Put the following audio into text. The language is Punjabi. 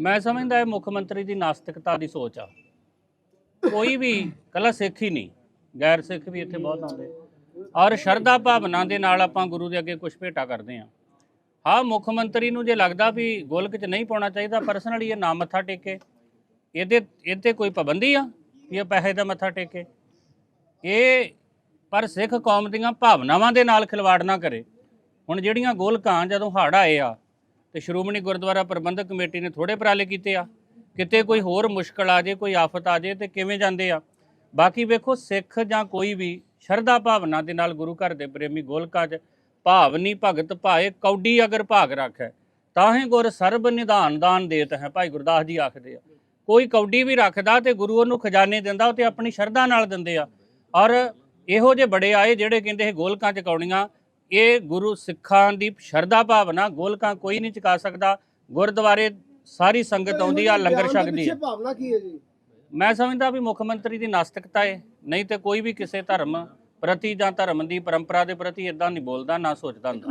ਮੈਂ ਸਮਝਦਾ ਇਹ ਮੁੱਖ ਮੰਤਰੀ ਦੀ ਨਾਸਤਿਕਤਾ ਦੀ ਸੋਚ ਆ। ਕੋਈ ਵੀ ਕੱਲਾ ਸਿੱਖ ਹੀ ਨਹੀਂ। ਗੈਰ ਸਿੱਖ ਵੀ ਇੱਥੇ ਬਹੁਤ ਆਉਂਦੇ। ਔਰ ਸ਼ਰਧਾ ਭਾਵਨਾ ਦੇ ਨਾਲ ਆਪਾਂ ਗੁਰੂ ਦੇ ਅੱਗੇ ਕੁਝ ਭੇਟਾ ਕਰਦੇ ਆ ਹਾਂ ਮੁੱਖ ਮੰਤਰੀ ਨੂੰ ਜੇ ਲੱਗਦਾ ਵੀ ਗੋਲਕ 'ਚ ਨਹੀਂ ਪਾਉਣਾ ਚਾਹੀਦਾ ਪਰਸਨਲੀ ਇਹ ਨਾ ਮੱਥਾ ਟੇਕੇ। ਇਹਦੇ ਇਹਤੇ ਕੋਈ ਪਾਬੰਦੀ ਆ ਵੀ ਇਹ ਪੈਸੇ ਦਾ ਮੱਥਾ ਟੇਕੇ? ਇਹ ਪਰ ਸਿੱਖ ਕੌਮ ਦੀਆਂ ਭਾਵਨਾਵਾਂ ਦੇ ਨਾਲ ਖਿਲਵਾੜ ਨਾ ਕਰੇ। ਹੁਣ ਜਿਹੜੀਆਂ ਗੋਲਕਾਂ ਜਦੋਂ ਹੜ੍ਹ ਆਏ ਆ ਤੇ ਸ਼੍ਰੋਮਣੀ ਗੁਰਦੁਆਰਾ ਪ੍ਰਬੰਧਕ ਕਮੇਟੀ ਨੇ ਥੋੜੇ ਉਪਰਾਲੇ ਕੀਤੇ ਆ। ਕਿਤੇ ਕੋਈ ਹੋਰ ਮੁਸ਼ਕਲ ਆ ਜੇ, ਕੋਈ ਆਫਤ ਆ ਜੇ ਤੇ ਕਿਵੇਂ ਜਾਂਦੇ ਆ? ਬਾਕੀ ਵੇਖੋ, ਸਿੱਖ ਜਾਂ ਕੋਈ ਵੀ ਸ਼ਰਧਾ ਭਾਵਨਾ ਦੇ ਨਾਲ ਗੁਰੂ ਘਰ ਦੇ ਪ੍ਰੇਮੀ ਗੋਲਕਾਂ 'ਚ ਭਾਵਨੀ ਭਗਤ ਭਾਏ, ਕੌਡੀ ਅਗਰ ਭਾਗ ਰੱਖੈ, ਤਾਹੇ ਗੁਰ ਸਰਬ ਨਿਧਾਨ ਦਾਨ ਦੇਤ ਹੈ, ਭਾਈ ਗੁਰਦਾਸ ਜੀ ਆਖਦੇ ਆ। ਕੋਈ ਕੌਡੀ ਵੀ ਰੱਖਦਾ ਤੇ ਗੁਰੂ ਉਹਨੂੰ ਖਜ਼ਾਨੇ ਦਿੰਦਾ, ਉਹ ਤੇ ਆਪਣੀ ਸ਼ਰਧਾ ਨਾਲ ਦਿੰਦੇ ਆ। ਔਰ ਇਹੋ ਜਿਹੇ ਬੜੇ ਆਏ ਜਿਹੜੇ ਕਹਿੰਦੇ ਇਹ ਗੋਲਕਾਂ ਚ ਕੌੜੀਆਂ ਇਹ ਗੁਰੂ ਸਿੱਖਾਂ ਦੀ ਸ਼ਰਧਾ ਭਾਵਨਾ ਗੋਲਕਾਂ ਕੋਈ ਨਹੀਂ ਚੁਕਾ ਸਕਦਾ। ਗੁਰਦੁਆਰੇ ਸਾਰੀ ਸੰਗਤ ਆਉਂਦੀ ਆ ਲੰਗਰ ਛਕਦੀ ਭਾਵਨਾ ਕੀ ਹੈ ਜੀ? ਮੈਂ ਸਮਝਦਾ ਵੀ ਮੁੱਖ ਮੰਤਰੀ ਦੀ ਨਾਸਤਿਕਤਾ ਹੈ ਨਹੀਂ ਤੇ ਕੋਈ ਵੀ ਕਿਸੇ ਧਰਮ ਪ੍ਰਤੀ ਜਾਂ ਧਰਮ ਦੀ ਪਰੰਪਰਾ ਦੇ ਪ੍ਰਤੀ ਇਦਾਂ ਨਹੀਂ ਬੋਲਦਾ ਨਾ ਸੋਚਦਾ ਹੁੰਦਾ।